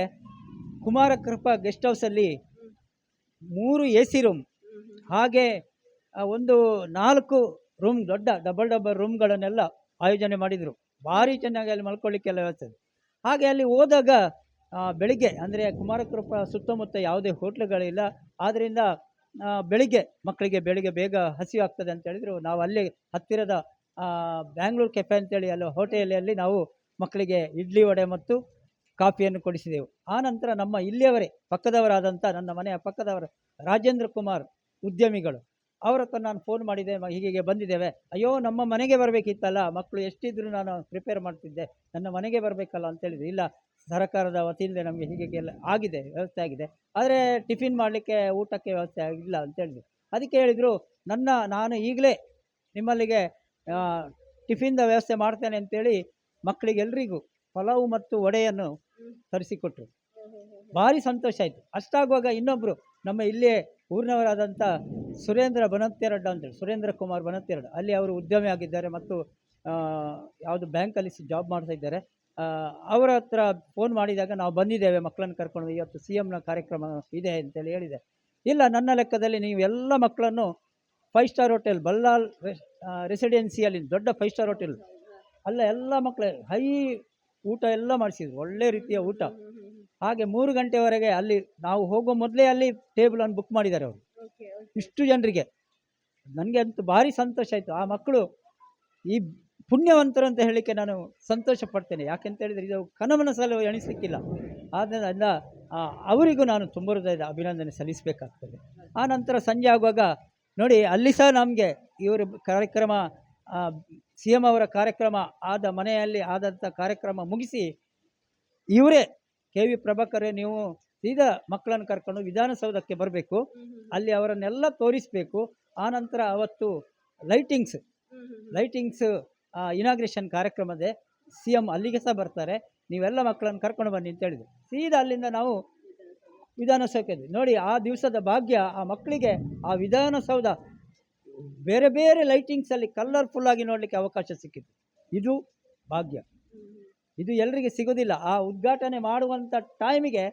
ಕುಮಾರ ಕೃಪಾ ಗೆಸ್ಟ್ ಹೌಸಲ್ಲಿ ಮೂರು ಎ ಸಿ ರೂಮ್. ಹಾಗೆ ಒಂದು ನಾಲ್ಕು ರೂಮ್, ದೊಡ್ಡ ಡಬಲ್ ಡಬಲ್ ರೂಮ್ಗಳನ್ನೆಲ್ಲ ಆಯೋಜನೆ ಮಾಡಿದರು. ಭಾರಿ ಚೆನ್ನಾಗಿ ಅಲ್ಲಿ ಮಲ್ಕೊಳ್ಳಿಕ್ಕೆಲ್ಲ ವ್ಯವಸ್ಥೆ ಹಾಗೆ ಅಲ್ಲಿ ಹೋದಾಗ ಬೆಳಿಗ್ಗೆ, ಅಂದರೆ ಕುಮಾರಕೃಪ ಸುತ್ತಮುತ್ತ ಯಾವುದೇ ಹೋಟ್ಲುಗಳಿಲ್ಲ. ಆದ್ದರಿಂದ ಬೆಳಿಗ್ಗೆ, ಮಕ್ಕಳಿಗೆ ಬೆಳಿಗ್ಗೆ ಬೇಗ ಹಸಿವು ಆಗ್ತದೆ ಅಂತ ಹೇಳಿದ್ರು. ನಾವು ಅಲ್ಲಿ ಹತ್ತಿರದ ಬ್ಯಾಂಗ್ಳೂರ್ ಕೆಫೆ ಅಂತೇಳಿ, ಅಲ್ಲಿ, ಹೋಟೆಲಲ್ಲಿ ನಾವು ಮಕ್ಕಳಿಗೆ ಇಡ್ಲಿ ವಡೆ ಮತ್ತು ಕಾಫಿಯನ್ನು ಕೊಡಿಸಿದೆವು. ಆ ನಂತರ ನಮ್ಮ ಇಲ್ಲಿಯವರೇ ಪಕ್ಕದವರಾದಂಥ ನನ್ನ ಮನೆಯ ಪಕ್ಕದವರ ರಾಜೇಂದ್ರ ಕುಮಾರ್ ಉದ್ಯಮಿಗಳು. ಅವ್ರ ಹತ್ರ ನಾನು ಫೋನ್ ಮಾಡಿದೆ ಹೀಗೆ ಬಂದಿದ್ದೇವೆ. ಅಯ್ಯೋ, ನಮ್ಮ ಮನೆಗೆ ಬರಬೇಕಿತ್ತಲ್ಲ, ಮಕ್ಕಳು ಎಷ್ಟಿದ್ರು ನಾನು ಪ್ರಿಪೇರ್ ಮಾಡ್ತಿದ್ದೆ. ನನ್ನ ಮನೆಗೆ ಬರಬೇಕಲ್ಲ ಅಂತ ಹೇಳಿದ್ರು. ಇಲ್ಲ, ಸರ್ಕಾರದ ವತಿಯಿಂದ ನಮಗೆ ಹೀಗೆ ಎಲ್ಲ ಆಗಿದೆ, ವ್ಯವಸ್ಥೆ ಆಗಿದೆ. ಆದರೆ ಟಿಫಿನ್ ಮಾಡಲಿಕ್ಕೆ ಊಟಕ್ಕೆ ವ್ಯವಸ್ಥೆ ಆಗಿಲ್ಲ ಅಂತ ಹೇಳಿದ್ರು. ಅದಕ್ಕೆ ಹೇಳಿದರು, ನನ್ನ, ನಾನು ಈಗಲೇ ನಿಮ್ಮಲ್ಲಿಗೆ ಟಿಫಿನ್ದ ವ್ಯವಸ್ಥೆ ಮಾಡ್ತೇನೆ ಅಂತೇಳಿ ಮಕ್ಕಳಿಗೆ ಎಲ್ರಿಗೂ ಪಲಾವು ಮತ್ತು ವಡೆಯನ್ನು ತರಿಸಿಕೊಟ್ರು. ಭಾರಿ ಸಂತೋಷ ಆಯಿತು. ಅಷ್ಟಾಗುವಾಗ ಇನ್ನೊಬ್ಬರು ನಮ್ಮ ಇಲ್ಲಿಯೇ ಊರಿನವರಾದಂಥ ಸುರೇಂದ್ರ ಬನತ್ತೆರಡ್ ಅಂತೇಳಿ ಸುರೇಂದ್ರ ಕುಮಾರ್ ಬನತ್ತೆರಡ್ ಅಲ್ಲಿ ಅವರು ಉದ್ಯಮಿ ಆಗಿದ್ದಾರೆ ಮತ್ತು ಯಾವುದು ಬ್ಯಾಂಕಲ್ಲಿ ಜಾಬ್ ಮಾಡ್ತಾ ಇದ್ದಾರೆ. ಅವರ ಹತ್ರ ಫೋನ್ ಮಾಡಿದಾಗ ನಾವು ಬಂದಿದ್ದೇವೆ ಮಕ್ಕಳನ್ನು ಕರ್ಕೊಂಡು ಇವತ್ತು ಸಿ ಎಮ್ನ ಕಾರ್ಯಕ್ರಮ ಇದೆ ಅಂತೇಳಿ ಹೇಳಿದೆ ಇಲ್ಲ ನನ್ನ ಲೆಕ್ಕದಲ್ಲಿ ನೀವು ಎಲ್ಲ ಮಕ್ಕಳನ್ನು ಫೈವ್ ಸ್ಟಾರ್ ಹೋಟೆಲ್ ಬಲ್ಲಾಲ್ ರೆಸಿಡೆನ್ಸಿಯಲ್ಲಿ ದೊಡ್ಡ ಫೈವ್ ಸ್ಟಾರ್ ಹೋಟೆಲ್ ಅಲ್ಲ ಎಲ್ಲ ಮಕ್ಕಳು ಹೈ ಊಟ ಎಲ್ಲ ಮಾಡಿಸಿದ್ರು ಒಳ್ಳೆ ರೀತಿಯ ಊಟ. ಹಾಗೆ ಮೂರು ಗಂಟೆವರೆಗೆ ಅಲ್ಲಿ ನಾವು ಹೋಗೋ ಮೊದಲೇ ಅಲ್ಲಿ ಟೇಬಲನ್ನು ಬುಕ್ ಮಾಡಿದ್ದಾರೆ ಅವರು. ಇಷ್ಟು ಜನರಿಗೆ. ನನಗೆ ಅಂತೂ ಭಾರಿ ಸಂತೋಷ ಆಯಿತು. ಆ ಮಕ್ಕಳು ಈ ಪುಣ್ಯವಂತರು ಅಂತ ಹೇಳಲಿಕ್ಕೆ ನಾನು ಸಂತೋಷ ಪಡ್ತೇನೆ. ಯಾಕೆಂತ ಹೇಳಿದರೆ ಇದು ಕನಮನಸಲು ಎಣಿಸಲಿಕ್ಕಿಲ್ಲ. ಆದ್ದರಿಂದ ಅವರಿಗೂ ನಾನು ತುಂಬ ಹೃದಯದ ಅಭಿನಂದನೆ ಸಲ್ಲಿಸಬೇಕಾಗ್ತದೆ. ಆ ನಂತರ ಸಂಜೆ ಆಗುವಾಗ ನೋಡಿ ಅಲ್ಲಿ ಸಹ ನಮಗೆ ಇವರು ಕಾರ್ಯಕ್ರಮ ಸಿ ಎಂ ಅವರ ಕಾರ್ಯಕ್ರಮ ಆದ ಮನೆಯಲ್ಲಿ ಆದಂಥ ಕಾರ್ಯಕ್ರಮ ಮುಗಿಸಿ ಇವರೇ ಕೆ ವಿ ಪ್ರಭಾಕರೇ, ನೀವು ಸೀದಾ ಮಕ್ಕಳನ್ನು ಕರ್ಕೊಂಡು ವಿಧಾನಸೌಧಕ್ಕೆ ಬರಬೇಕು. ಅಲ್ಲಿ ಅವರನ್ನೆಲ್ಲ ತೋರಿಸಬೇಕು. ಆನಂತರ ಅವತ್ತು ಲೈಟಿಂಗ್ಸ್ ಲೈಟಿಂಗ್ಸ್ ಇನಾಗ್ರೇಷನ್ ಕಾರ್ಯಕ್ರಮದೇ ಸಿ ಎಂ ಅಲ್ಲಿಗೆ ಸಹ ಬರ್ತಾರೆ. ನೀವೆಲ್ಲ ಮಕ್ಕಳನ್ನು ಕರ್ಕೊಂಡು ಬನ್ನಿ ಅಂತ ಹೇಳಿದ್ರು. ಸೀದಾ ಅಲ್ಲಿಂದ ನಾವು ವಿಧಾನಸೌಧಕ್ಕೆ ನೋಡಿ, ಆ ದಿವಸದ ಭಾಗ್ಯ ಆ ಮಕ್ಕಳಿಗೆ ಆ ವಿಧಾನಸೌಧ ಬೇರೆ ಬೇರೆ ಲೈಟಿಂಗ್ಸಲ್ಲಿ ಕಲರ್ಫುಲ್ ಆಗಿ ನೋಡಲಿಕ್ಕೆ ಅವಕಾಶ ಸಿಕ್ಕಿತು. ಇದು ಭಾಗ್ಯ. ಇದು ಎಲ್ಲರಿಗೆ ಸಿಗೋದಿಲ್ಲ. ಆ ಉದ್ಘಾಟನೆ ಮಾಡುವಂಥ ಟೈಮಿಗೆ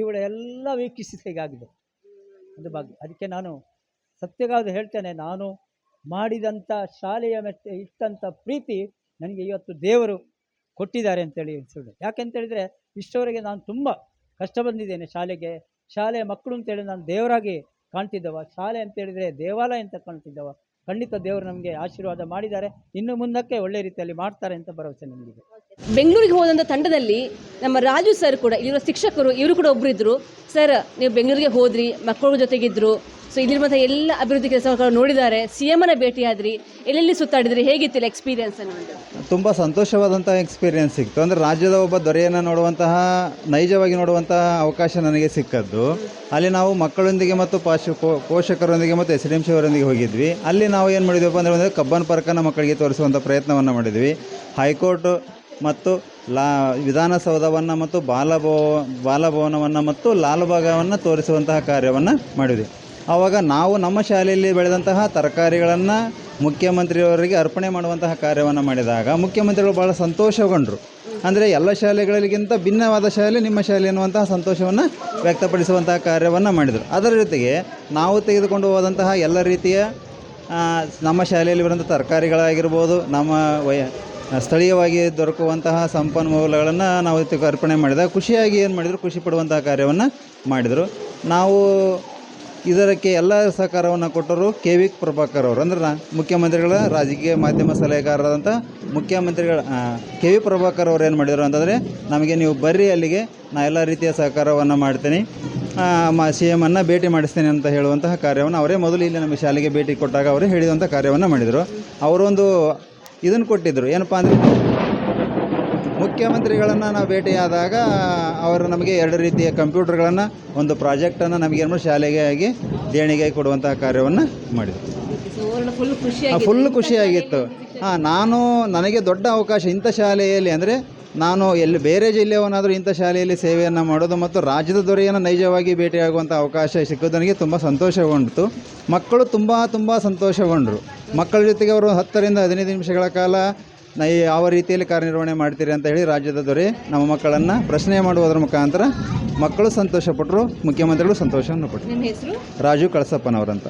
ಇವಳು ಎಲ್ಲ ವೀಕ್ಷಿಸಿಗಾಗಿದೆ ಅದು ಭಾಗ್ಯ. ಅದಕ್ಕೆ ನಾನು ಸತ್ಯಗಾದ ಹೇಳ್ತೇನೆ, ನಾನು ಮಾಡಿದಂಥ ಶಾಲೆಯ ಮೆಟ್ಟ ಇಟ್ಟಂಥ ಪ್ರೀತಿ ನನಗೆ ಇವತ್ತು ದೇವರು ಕೊಟ್ಟಿದ್ದಾರೆ ಅಂತೇಳಿ ಸುಳ್ಳು ಯಾಕೆಂತ ಹೇಳಿದ್ರೆ ಇಷ್ಟವರೆಗೆ ನಾನು ತುಂಬ ಕಷ್ಟ ಬಂದಿದ್ದೇನೆ ಶಾಲೆಗೆ. ಶಾಲೆಯ ಮಕ್ಕಳು ಅಂತೇಳಿ ನಾನು ದೇವರಾಗಿ ಕಾಣ್ತಿದ್ದವ. ಶಾಲೆ ಅಂತ ಅಂತೇಳಿದರೆ ದೇವಾಲಯ ಅಂತ ಕಾಣ್ತಿದ್ದವ. ಖಂಡಿತ ದೇವರು ನಮಗೆ ಆಶೀರ್ವಾದ ಮಾಡಿದ್ದಾರೆ. ಇನ್ನು ಮುಂದಕ್ಕೆ ಒಳ್ಳೆ ರೀತಿಯಲ್ಲಿ ಮಾಡ್ತಾರೆ ಅಂತ ಭರವಸೆ ನನಗಿದೆ ಬೆಂಗಳೂರಿಗೆ ಹೋದಂಥ ತಂಡದಲ್ಲಿ ನಮ್ಮ ರಾಜು ಸರ್ ಕೂಡ ಇಲ್ಲಿರೋ ಶಿಕ್ಷಕರು, ಇವರು ಕೂಡ ಒಬ್ಬರಿದ್ದರು ಸರ್ ನೀವು ಬೆಂಗಳೂರಿಗೆ ಹೋದ್ರಿ, ಮಕ್ಕಳ ಜೊತೆಗಿದ್ರು. ಸೊ ಇಲ್ಲಿರುವಂಥ ಎಲ್ಲ ಅಭಿವೃದ್ಧಿ ಕೆಲಸಗಳು ನೋಡಿದ್ದಾರೆ. ಸಿ ಎಮ್ಮನ್ನ ಭೇಟಿಯಾದ್ರಿ ಎಲ್ಲೆಲ್ಲಿ ಸುತ್ತಾಡಿದ್ರಿ? ಹೇಗಿತ್ತಿಲ್ಲ ಎಕ್ಸ್ಪೀರಿಯನ್ಸ್ ಅನ್ನೋದು ತುಂಬ ಸಂತೋಷವಾದಂಥ ಎಕ್ಸ್ಪೀರಿಯನ್ಸ್ ಸಿಕ್ತು. ಅಂದರೆ ರಾಜ್ಯದ ಒಬ್ಬ ದೊರೆಯನ್ನು ನೋಡುವಂತಹ, ನೈಜವಾಗಿ ನೋಡುವಂತಹ ಅವಕಾಶ ನನಗೆ ಸಿಕ್ಕದ್ದು. ಅಲ್ಲಿ ನಾವು ಮಕ್ಕಳೊಂದಿಗೆ ಮತ್ತು ಪಾಶ ಪೋಷಕರೊಂದಿಗೆ ಮತ್ತು ಎಸ್ ಡಿ ಎಂ ಸಿ ಅವರೊಂದಿಗೆ ಹೋಗಿದ್ವಿ. ಅಲ್ಲಿ ನಾವು ಏನು ಮಾಡಿದ್ವಪ್ಪ ಅಂದರೆ ಒಂದು ಕಬ್ಬನ್ ಪಾರ್ಕನ್ನು ಮಕ್ಕಳಿಗೆ ತೋರಿಸುವಂಥ ಪ್ರಯತ್ನವನ್ನು ಮಾಡಿದ್ವಿ. ಹೈಕೋರ್ಟ್ ಮತ್ತು ಲಾ, ವಿಧಾನಸೌಧವನ್ನು ಮತ್ತು ಬಾಲಭವ ಬಾಲಭವನವನ್ನು ಮತ್ತು ಲಾಲ್ಬಾಗವನ್ನು ತೋರಿಸುವಂತಹ ಕಾರ್ಯವನ್ನು ಮಾಡಿದ್ವಿ. ಆವಾಗ ನಾವು ನಮ್ಮ ಶಾಲೆಯಲ್ಲಿ ಬೆಳೆದಂತಹ ತರಕಾರಿಗಳನ್ನು ಮುಖ್ಯಮಂತ್ರಿಯವರಿಗೆ ಅರ್ಪಣೆ ಮಾಡುವಂತಹ ಕಾರ್ಯವನ್ನು ಮಾಡಿದಾಗ ಮುಖ್ಯಮಂತ್ರಿಗಳು ಭಾಳ ಸಂತೋಷಗೊಂಡರು. ಅಂದರೆ ಎಲ್ಲ ಶಾಲೆಗಳಿಗಿಂತ ಭಿನ್ನವಾದ ಶಾಲೆ ನಿಮ್ಮ ಶಾಲೆ ಎನ್ನುವಂತಹ ಸಂತೋಷವನ್ನು ವ್ಯಕ್ತಪಡಿಸುವಂತಹ ಕಾರ್ಯವನ್ನು ಮಾಡಿದರು. ಅದರ ಜೊತೆಗೆ ನಾವು ತೆಗೆದುಕೊಂಡು ಹೋದಂತಹ ಎಲ್ಲ ರೀತಿಯ ನಮ್ಮ ಶಾಲೆಯಲ್ಲಿ ಬರುವಂಥ ತರಕಾರಿಗಳಾಗಿರ್ಬೋದು, ನಮ್ಮ ವಯ, ಸ್ಥಳೀಯವಾಗಿ ದೊರಕುವಂತಹ ಸಂಪನ್ಮೂಲಗಳನ್ನು ನಾವು ಅರ್ಪಣೆ ಮಾಡಿದಾಗ ಖುಷಿಯಾಗಿ ಏನು ಮಾಡಿದರು, ಖುಷಿ ಪಡುವಂತಹ ಕಾರ್ಯವನ್ನು ಮಾಡಿದರು. ನಾವು ಇದಕ್ಕೆ ಎಲ್ಲ ಸಹಕಾರವನ್ನು ಕೊಟ್ಟರು ಕೆ ವಿ ಪ್ರಭಾಕರ್ ಅವರು. ಅಂದ್ರೆ ಮುಖ್ಯಮಂತ್ರಿಗಳ ರಾಜಕೀಯ ಮಾಧ್ಯಮ ಸಲಹೆಗಾರರಾದಂಥ ಮುಖ್ಯಮಂತ್ರಿಗಳ ಕೆ ವಿ ಪ್ರಭಾಕರ್ ಅವರು ಏನು ಮಾಡಿದರು ಅಂತಂದರೆ ನಮಗೆ ನೀವು ಬರ್ರಿ ಅಲ್ಲಿಗೆ, ನಾ ಎಲ್ಲ ರೀತಿಯ ಸಹಕಾರವನ್ನು ಮಾಡ್ತೀನಿ. ಮಾ, ಸಿ ಎಮನ್ನು ಭೇಟಿ ಮಾಡಿಸ್ತೇನೆ ಅಂತ ಹೇಳುವಂತಹ ಕಾರ್ಯವನ್ನು ಅವರೇ ಮೊದಲು ಇಲ್ಲಿ ನಮ್ಮ ಶಾಲೆಗೆ ಭೇಟಿ ಕೊಟ್ಟಾಗ ಅವರೇ ಹೇಳಿದಂಥ ಕಾರ್ಯವನ್ನು ಮಾಡಿದರು. ಅವರೊಂದು ಇದನ್ನು ಕೊಟ್ಟಿದ್ದರು ಏನಪ್ಪ ಅಂದರೆ ಮುಖ್ಯಮಂತ್ರಿಗಳನ್ನು ನಾವು ಭೇಟಿಯಾದಾಗ ಅವರು ನಮಗೆ ಎರಡು ರೀತಿಯ ಕಂಪ್ಯೂಟರ್ಗಳನ್ನು ಒಂದು ಪ್ರಾಜೆಕ್ಟನ್ನು ನಮಗೆ ಏನು ಶಾಲೆಗೆ ಆಗಿ ದೇಣಿಗೆ ಕೊಡುವಂತಹ ಕಾರ್ಯವನ್ನು ಮಾಡಿದರು. ಫುಲ್ ಖುಷಿ ಫುಲ್ ಖುಷಿಯಾಗಿತ್ತು. ಹಾಂ ನಾನು ನನಗೆ ದೊಡ್ಡ ಅವಕಾಶ ಇಂಥ ಶಾಲೆಯಲ್ಲಿ ಅಂದರೆ ನಾನು ಎಲ್ಲಿ ಬೇರೆ ಜಿಲ್ಲೆಯವನಾದರೂ ಇಂಥ ಶಾಲೆಯಲ್ಲಿ ಸೇವೆಯನ್ನು ಮಾಡೋದು ಮತ್ತು ರಾಜ್ಯದ ದೊರೆಯನ್ನು ನೈಜವಾಗಿ ಭೇಟಿಯಾಗುವಂಥ ಅವಕಾಶ ಸಿಕ್ಕೋದು ನನಗೆ ತುಂಬ ಸಂತೋಷಗೊಂಡಿತು. ಮಕ್ಕಳು ತುಂಬ ತುಂಬ ಸಂತೋಷಗೊಂಡರು. ಮಕ್ಕಳ ಜೊತೆಗೆ ಅವರು ಹತ್ತರಿಂದ ಹದಿನೈದು ನಿಮಿಷಗಳ ಕಾಲ ನಾ ಯಾವ ರೀತಿಯಲ್ಲಿ ಕಾರ್ಯನಿರ್ವಹಣೆ ಮಾಡ್ತೀರಿ ಅಂತ ಹೇಳಿ ರಾಜ್ಯದ ದೊರೆ ನಮ್ಮ ಮಕ್ಕಳನ್ನು ಪ್ರಶ್ನೆ ಮಾಡುವುದರ ಮುಖಾಂತರ ಮಕ್ಕಳು ಸಂತೋಷಪಟ್ಟರು ಮುಖ್ಯಮಂತ್ರಿಗಳು ಸಂತೋಷವನ್ನು ಪಟ್ಟರು ನಿಮ್ಮ ಹೆಸರು? ರಾಜು ಕಳಸಪ್ಪನವರಂತ.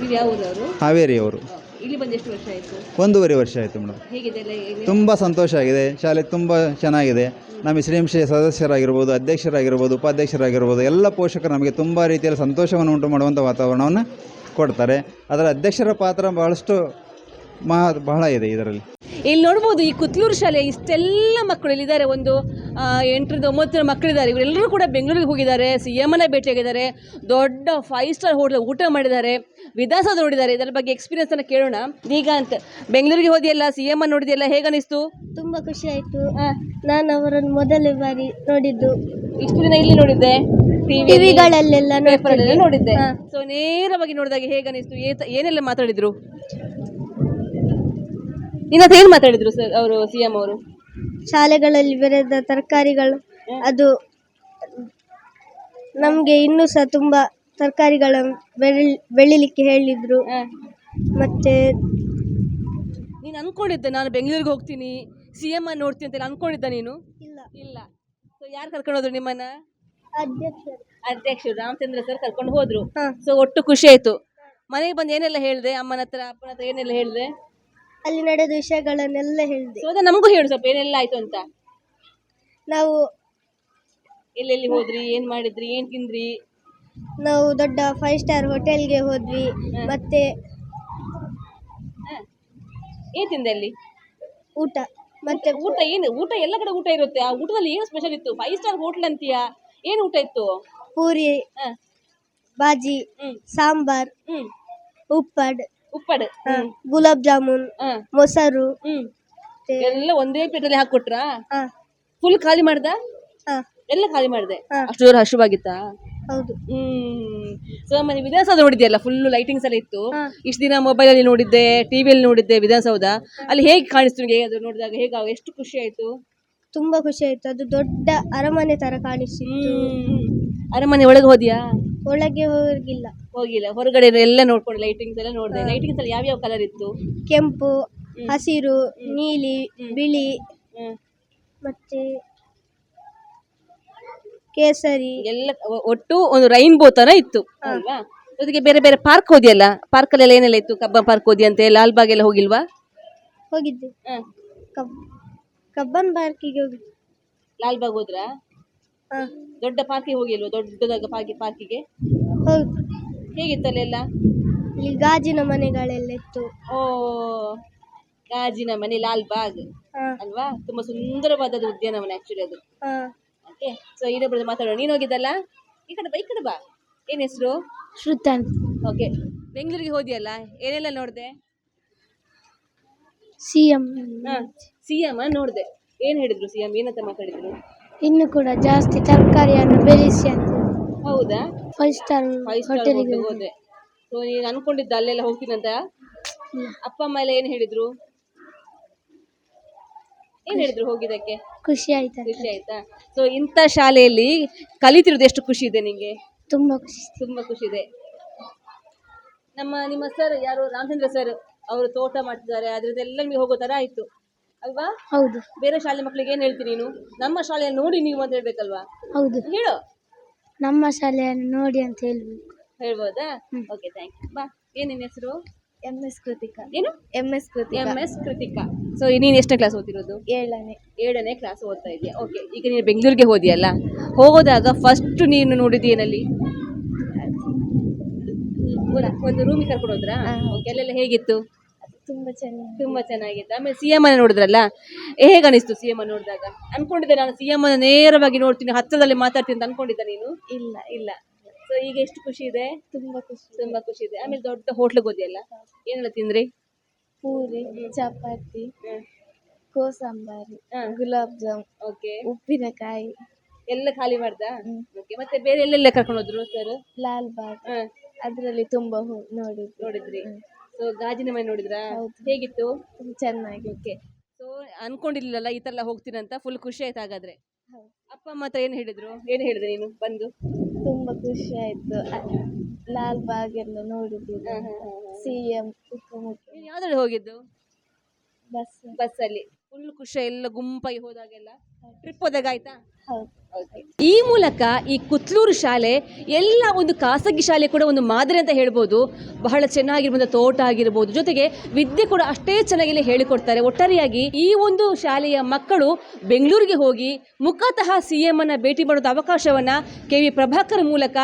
ನೀವು ಅವರು ಹಾವೇರಿಯವರು. ಇಲ್ಲಿ ಬಂದು ಎಷ್ಟು ವರ್ಷ ಆಯಿತು? ಒಂದೂವರೆ ವರ್ಷ ಆಯಿತು ಮೇಡಮ್. ಹೇಗಿದೆ ಎಲ್ಲ ಇಲ್ಲಿ? ತುಂಬ ಸಂತೋಷ ಆಗಿದೆ. ಶಾಲೆ ತುಂಬ ಚೆನ್ನಾಗಿದೆ. ನಮ್ಮ ಶ್ರೀಂಶೆ ಸದಸ್ಯರಾಗಿರ್ಬೋದು ಅಧ್ಯಕ್ಷರಾಗಿರ್ಬೋದು ಉಪಾಧ್ಯಕ್ಷರಾಗಿರ್ಬೋದು ಎಲ್ಲ ಪೋಷಕರು ನಮಗೆ ತುಂಬ ರೀತಿಯಲ್ಲಿ ಸಂತೋಷವನ್ನು ಉಂಟು ಮಾಡುವಂಥ ವಾತಾವರಣವನ್ನು ಕೊಡ್ತಾರೆ. ಅದರ ಅಧ್ಯಕ್ಷರ ಪಾತ್ರ ಬಹಳಷ್ಟು ಮಹಾ ಬಹಳ ಇದೆ ಇದರಲ್ಲಿ. ಇಲ್ಲಿ ನೋಡ್ಬೋದು ಈ ಕುತ್ಲೂರು ಶಾಲೆ ಇಷ್ಟೆಲ್ಲ ಮಕ್ಕಳು ಇಲ್ಲಿದ್ದಾರೆ. ಒಂದು ಎಂಟರಿಂದ ಒಂಬತ್ತರ ಮಕ್ಕಳಿದ್ದಾರೆ. ಇವರೆಲ್ಲರೂ ಕೂಡ ಬೆಂಗಳೂರಿಗೆ ಹೋಗಿದ್ದಾರೆ. ಸಿ ಭೇಟಿ ಭೇಟಿಯಾಗಿದ್ದಾರೆ. ದೊಡ್ಡ ಫೈವ್ ಸ್ಟಾರ್ ಹೋಟೆಲ್ ಊಟ ಮಾಡಿದ್ದಾರೆ. ವಿಧಾಸ ನೋಡಿದ್ದಾರೆ. ಇದರ ಬಗ್ಗೆ ಎಕ್ಸ್ಪೀರಿಯನ್ಸ್ ಅನ್ನು ಕೇಳೋಣ. ಈಗ ಅಂತ ಬೆಂಗಳೂರಿಗೆ ಹೋದಿಯಲ್ಲ ಸಿ ಎಂ ನೋಡಿದೆಯಲ್ಲ ಹೇಗನಿಸ್ತು ತುಂಬಾ ಖುಷಿ ಆಯ್ತು. ನಾನು ಅವರನ್ನು ಮೊದಲೇ ಬಾರಿ ನೋಡಿದ್ದು. ಇಷ್ಟು ದಿನ ಇಲ್ಲಿ ನೋಡಿದ್ದೆ? ಟಿವಿಗಳಲ್ಲೆಲ್ಲ ನೋಡಿದ್ದೆ. ಸೊ ನೇರವಾಗಿ ನೋಡಿದಾಗ ಹೇಗನಿಸ್ತು ಏನೆಲ್ಲ ಮಾತಾಡಿದ್ರು? ನಿನ್ನ ಹತ್ರ ಏನು ಮಾತಾಡಿದ್ರು ಸರ್ ಅವರು ಸಿ ಎಂ ಅವರು? ಶಾಲೆಗಳಲ್ಲಿ ಬೆರೆದ ತರಕಾರಿಗಳು. ಅದು ನಮಗೆ ಇನ್ನೂ ಸಹ ತುಂಬಾ ತರಕಾರಿಗಳ ಬೆಳಿ ಬೆಳಿಲಿಕ್ಕೆ ಹೇಳಿದ್ರು. ಮತ್ತೆ ನೀನು ಅನ್ಕೊಂಡಿದ್ದೆ ನಾನು ಬೆಂಗಳೂರಿಗೆ ಹೋಗ್ತೀನಿ ಸಿ ಎಂ ಅನ್ನು ನೋಡ್ತೀನಿ ಅಂತ ಅನ್ಕೊಂಡಿದ್ದ ನೀನು? ಇಲ್ಲ. ಇಲ್ಲ. ಸೊ ಯಾರು ಕರ್ಕೊಂಡು ಹೋದ್ರು ನಿಮ್ಮನ್ನ? ಅಧ್ಯಕ್ಷರು. ಅಧ್ಯಕ್ಷರು ರಾಮಚಂದ್ರ ಸರ್ ಕರ್ಕೊಂಡು ಹೋದ್ರು. ಸೊ ಒಟ್ಟು ಖುಷಿ ಆಯ್ತು. ಮನೆಗೆ ಬಂದು ಏನೆಲ್ಲ ಹೇಳಿದೆ? ಅಮ್ಮನ ಹತ್ರ ಅಪ್ಪನ ಹತ್ರ ಏನೆಲ್ಲ ಹೇಳಿದೆ? ಅಲ್ಲಿ ನಡೆದ ವಿಷಯಗಳನ್ನೆಲ್ಲ ಹೇಳಿದೆ. ಸೊ ನಮಗೂ ಹೇಳು ಸ್ವಲ್ಪ ಏನೆಲ್ಲ ಆಯ್ತು ಅಂತ. ನಾವು ಎಲ್ಲೆಲ್ಲಿ ಹೋದ್ರಿ ಏನ್ ಮಾಡಿದ್ರಿ ಏನ್ ತಿಂದ್ರಿ? ನಾವು ದೊಡ್ಡ ಫೈವ್ ಸ್ಟಾರ್ ಹೋಟೆಲ್ಗೆ ಹೋದ್ವಿ. ಮತ್ತೆ ಏನ್ ತಿಂದೆ ಅಲ್ಲಿ? ಊಟ. ಮತ್ತೆ ಊಟ ಏನು? ಊಟ ಎಲ್ಲ ಕಡೆ ಊಟ ಇರುತ್ತೆ. ಆ ಊಟದಲ್ಲಿ ಏನು ಸ್ಪೆಷಲ್ ಇತ್ತು? ಫೈವ್ ಸ್ಟಾರ್ ಹೋಟ್ಲ್ ಅಂತೀಯಾ? ಏನು ಊಟ ಇತ್ತು? ಪೂರಿ ಹ. ಬಾಜಿ ಹ್ಮ್. ಸಾಂಬಾರ್ ಹ್ಮ್. ಉಪ್ಪಡ್. ಉಪ್ಪಡು. ಗುಲಾಬ್ ಜಾಮೂನ್ ಮೊಸರು. ಎಲ್ಲ ಒಂದೇ ಪ್ಲೇಟಲ್ಲಿ ಹಾಕೊಟ್ರಾ ಫುಲ್ ಖಾಲಿ ಮಾಡ್ದ? ಎಲ್ಲ ಖಾಲಿ ಮಾಡಿದೆ. ಅಷ್ಟು ಜೋರ ಹಶುವಾಗಿತ್ತಾ? ಹೌದು. ಹ್ಮ್. ಸೊ ಮನೆ ವಿಧಾನಸೌಧ ನೋಡಿದ್ಯಲ್ಲ ಫುಲ್ ಲೈಟಿಂಗ್ಸ್ ಎಲ್ಲ ಇತ್ತು. ಇಷ್ಟು ದಿನ ಮೊಬೈಲ್ ಅಲ್ಲಿ ನೋಡಿದ್ದೆ ಟಿವಿಯಲ್ಲಿ ನೋಡಿದ್ದೆ ವಿಧಾನಸೌಧ. ಅಲ್ಲಿ ಹೇಗೆ ಕಾಣಿಸ್ತು ನಿಮಗೆ? ಅದು ನೋಡಿದಾಗ ಹೇಗೆ ಎಷ್ಟು ಖುಷಿ ಆಯ್ತು? ತುಂಬಾ ಖುಷಿ ಆಯ್ತು. ಅದು ದೊಡ್ಡ ಅರಮನೆ ತರ ಕಾಣಿಸಿತ್ತು. ಹ್ಮ್. ಅರಮನೆ ಒಳಗೆ ಹೋದ್ಯಾ? ಒಳಗೆ ಹೋಗಿಲ್ಲ ಹೋಗಿಲ್ಲ. ಹೊರಗಡೆ ಎಲ್ಲ ನೋಡ್ಕೊಂಡು ಲೈಟಿಂಗ್ಸ್ ಎಲ್ಲ ನೋಡಿದೆ. ಲೈಟಿಂಗ್ಸ್ ಅಲ್ಲಿ ಯಾವ್ಯಾವ ಕಲರ್ ಇತ್ತು? ಕೆಂಪು ಹಸಿರು ನೀಲಿ ಬಿಳಿ. ಮತ್ತೆ ಕೇಸರಿ. ಎಲ್ಲ ಒಟ್ಟು ಒಂದು ರೈನ್ಬೋ ತರ ಇತ್ತು. ಅಲ್ವಾ? ಜೊತೆಗೆ ಬೇರೆ ಬೇರೆ ಪಾರ್ಕ್ ಹೋದಿಯಲ್ಲ? ಪಾರ್ಕ್ ಅಲ್ಲಿ ಏನೆಲ್ಲ ಇತ್ತು? ಕಬ್ಬನ್ ಪಾರ್ಕ್ ಹೋದಿಯಂತೆ ಲಾಲ್ ಬಾಗ್ ಎಲ್ಲ ಹೋಗಿಲ್ವಾ? ಹೋಗಿದ್ದೆ. ಕಬ್ ಕಬ್ಬನ್ ಪಾರ್ಕಿಗೆ ಹೋಗಿ ಲಾಲ್ ಬಾಗ್ ಹೋದ್ರಾ? ದೊಡ್ಡ ಪಾರ್ಕಿಗೆ ಹೋಗಿಲ್ವಾ? ದೊಡ್ಡದಾಗ ಪಾರ್ಕಿ ಪಾರ್ಕಿಗೆ ಹೌದು. ಹೇಗಿತ್ತು ಅಲ್ಲೆಲ್ಲ ಇಲ್ಲಿ ಗಾಜಿನ ಮನೆಗಳೆಲ್ಲ ಇತ್ತು ಓ ಗಾಜಿನ ಮನೆ ಲಾಲ್ ಬಾಗ್ ಹಾ. ಅಲ್ವಾ? ತುಂಬಾ ಸುಂದರವಾದ ಉದ್ಯಾನವನ ಆಕ್ಚುಲಿ ಅದು. ಹಾ. ಓಕೆ ಸೊ ಇನ್ನೊಬ್ಬರ ಮಾತಾಡೋಣ. ನೀನು ಹೋಗಿದ್ದಲ್ಲ? ಈ ಕಡೆ ಬಾ ಈ ಕಡೆ ಬಾ. ಏನ್ ಹೆಸರು? ಶ್ರುತನ್. ಓಕೆ ಬೆಂಗಳೂರಿಗೆ ಹೋದಿಯಲ್ಲ? ಏನೆಲ್ಲ ನೋಡಿದೆ? ಸಿ ಎಂ ಸಿ ಎಂ ನೋಡಿದೆ. ಏನ್ ಹೇಳಿದ್ರು ಸಿ ಎಂ ಏನಂತ ಮಾತಾಡಿದ್ರು? ಇನ್ನು ಕೂಡ ಜಾಸ್ತಿ ತರಕಾರಿಯನ್ನು ಬೆಳೆಸಿ ಅಂತ. ಹೌದಾ? ಫೈವ್ ಸ್ಟಾರ್ ಫೈವ್ ಸ್ಟಾರ್ ಹೋಟೆಲಿಗೆ ಸೊ ನೀನು ಅನ್ಕೊಂಡಿದ್ದ ಅಲ್ಲೆಲ್ಲ ಹೋಗ್ತೀನಂತ? ಅಪ್ಪ ಅಮ್ಮ ಎಲ್ಲ ಏನ್ ಹೇಳಿದ್ರು? ಏನ್ ಹೇಳಿದ್ರು ಹೋಗಿದ್ದಕ್ಕೆ? ಖುಷಿ ಆಯ್ತಾ ಖುಷಿ ಆಯ್ತಾ? ಸೊ ಇಂಥ ಶಾಲೆಯಲ್ಲಿ ಕಲಿತಿರೋದು ಎಷ್ಟು ಖುಷಿ ಇದೆ ನಿಂಗೆ? ತುಂಬಾ ಖುಷಿ. ತುಂಬಾ ಖುಷಿ ಇದೆ. ನಮ್ಮ ನಿಮ್ಮ ಸರ್ ಯಾರು? ರಾಮಚಂದ್ರ ಸರ್ ಅವರು ತೋಟ ಮಾಡ್ತಿದ್ದಾರೆ. ಅದ್ರದ್ದೆಲ್ಲ ನಿಮಗೆ ಹೋಗೋ ತರ ಆಯ್ತು. ಅಲ್ವಾ? ಹೌದು. ಬೇರೆ ಶಾಲೆ ಮಕ್ಕಳಿಗೆ ಏನ್ ಹೇಳ್ತೀನಿ ನೀನು? ನಮ್ಮ ಶಾಲೆಯಲ್ಲಿ ನೋಡಿ ನೀವು ಅಂತ ಹೇಳ್ಬೇಕಲ್ವಾ? ಹೌದು. ಹೇಳು. ನಮ್ಮ ಶಾಲೆಯನ್ನು ನೋಡಿ ಅಂತ ಹೇಳ್ಬೇಕು. ಹೇಳ್ಬೋದಾ? ಓಕೆ ಥ್ಯಾಂಕ್ ಯು ಬಾ ಏನೇನು ನಿನ್ನ ಹೆಸರು? M S Krithika. ಏನು? M S Kriti M S Krithika. So ನೀನು ಎಷ್ಟನೇ ಕ್ಲಾಸ್ ಓದ್ತಿರೋದು? ಏಳನೇ. ಏಳನೇ ಕ್ಲಾಸ್ ಓದ್ತಾ ಇದೆಯಾ ಓಕೆ ಈಗ ನೀನು ಬೆಂಗಳೂರಿಗೆ ಹೋದಿಯಲ್ಲ? ಹೋದಾಗ ಫಸ್ಟ್ ನೀನು ನೋಡಿದ್ದು ಏನಲ್ಲಿ? ಒಂದು- ಒಂದು ರೂಮಿಗೆ ಕರ್ಕೊಂಡು ಹೋದ್ರಾ? ಓಕೆ ಅಲ್ಲೆಲ್ಲ ಹೇಗಿತ್ತು? ತುಂಬಾ ಚೆನ್ನಾಗಿ ತುಂಬಾ ಚೆನ್ನಾಗಿತ್ತು ಆಮೇಲೆ ಸಿ ಎಂ ಅನ್ನ ನೋಡಿದ್ರಲ್ಲ? ಹೇಗೆ ಅನಿಸ್ತು ಸಿ ಎಂ ನೋಡಿದಾಗ? ಅನ್ಕೊಂಡಿದ್ದೆ ನಾನು ಸಿ ಎಂ ಅನ್ನ ನೇರವಾಗಿ ನೋಡ್ತೀನಿ ಹತ್ತಿರದಲ್ಲಿ ಮಾತಾಡ್ತೀನಿ ಅಂತ ಅನ್ಕೊಂಡಿದ್ದೆ ನೀನು? ಇಲ್ಲ ಇಲ್ಲ. ಸೊ ಈಗ ಎಷ್ಟು ಖುಷಿ ಇದೆ? ತುಂಬಾ ಖುಷಿ ತುಂಬಾ ಖುಷಿ ಇದೆ. ಆಮೇಲೆ ದೊಡ್ಡ ಹೋಟ್ಲಿಗೆ ಹೋದಿಯಲ್ಲ? ಏನೆಲ್ಲ ತಿಂದ್ರಿ ಪೂರಿ ಚಪಾತಿ ಕೋಸಂಬಾರಿ. ಗುಲಾಬ್ ಜಾಮ್ ಓಕೆ. ಉಪ್ಪಿನಕಾಯಿ. ಎಲ್ಲ ಖಾಲಿ ಮಾಡ್ದಾ? ಓಕೆ ಮತ್ತೆ ಬೇರೆ ಎಲ್ಲೆಲ್ಲ ಕರ್ಕೊಂಡು ಹೋದ್ರು ಸರ್? ಲಾಲ್ ಬಾಗ್. ಹಾ ಅದರಲ್ಲಿ ತುಂಬಾ ಹೋ- ನೋಡಿದ್ರಿ. ಸೊ ಗಾಜಿನ ಮನೆ ನೋಡಿದ್ರಾ? ಹೇಗಿತ್ತು? ಚೆನ್ನಾಗಿ ಓಕೆ ಸೊ ಅನ್ಕೊಂಡಿರ್ಲಿಲ್ಲ ಈ ತರ ಎಲ್ಲ ಅಂತ ಫುಲ್ ಖುಷಿ ಆಯ್ತು ಹಾಗಾದ್ರೆ. ಅಪ್ಪ ಅಮ್ಮ ಹತ್ರ ಏನು ಹೇಳಿದ್ರು? ಏನು ಹೇಳಿದೆ ನೀನು ಬಂದು? ತುಂಬಾ ಖುಷಿ ಆಯ್ತು. ಲಾಲ್ ಬಾಗ್ ಎಲ್ಲ ನೋಡಿದ್ರು ಸಿ ಎಂ ನೀನು ಯಾವ್ದ್ರಲ್ಲಿ ಹೋಗಿದ್ದು? ಬಸ್ ಬಸ್ಸಲ್ಲಿ. ಫುಲ್ ಖುಷಿ ಎಲ್ಲ ಗುಂಪಾಗಿ ಹೋದಾಗೆಲ್ಲ. ಟ್ರಿಪ್ ಹೋದಾಗ ಆಯ್ತಾ? ಹೌದು. ಈ ಮೂಲಕ ಈ ಕುತ್ಲೂರು ಶಾಲೆ ಎಲ್ಲ ಒಂದು ಖಾಸಗಿ ಶಾಲೆ ಕೂಡ ಒಂದು ಮಾದರಿ ಅಂತ ಹೇಳ್ಬೋದು. ಬಹಳ ಚೆನ್ನಾಗಿರುವಂಥ ತೋಟ ಆಗಿರ್ಬೋದು. ಜೊತೆಗೆ ವಿದ್ಯೆ ಕೂಡ ಅಷ್ಟೇ ಚೆನ್ನಾಗಿ ಇಲ್ಲಿ ಹೇಳಿಕೊಡ್ತಾರೆ. ಒಟ್ಟಾರೆಯಾಗಿ ಈ ಒಂದು ಶಾಲೆಯ ಮಕ್ಕಳು ಬೆಂಗಳೂರಿಗೆ ಹೋಗಿ ಮುಖತಃ ಸಿ ಎಂ ಅನ್ನ ಭೇಟಿ ಮಾಡೋದ ಅವಕಾಶವನ್ನ ಕೆ ವಿ ಪ್ರಭಾಕರ್ ಮೂಲಕ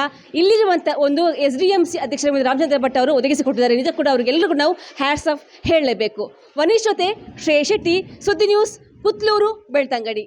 ಇಲ್ಲಿರುವಂಥ ಒಂದು ಎಸ್ ಡಿ ಎಂ ಸಿ ಅಧ್ಯಕ್ಷರ ರಾಮಚಂದ್ರ ಭಟ್ ಅವರು ಒದಗಿಸಿಕೊಟ್ಟಿದ್ದಾರೆ ನಿಜ ಕೂಡ ಅವರಿಗೆಲ್ಲರಿಗೂ ನಾವು ಹ್ಯಾಟ್ಸ್ ಆಫ್ ಹೇಳಲೇಬೇಕು. ವನೀಶ್ ಜೊತೆ ಶ್ರೇಯ್ ಶೆಟ್ಟಿ ಸುದ್ದಿ ನ್ಯೂಸ್ ಪುತ್ಲೂರು ಬೆಳ್ತಂಗಡಿ.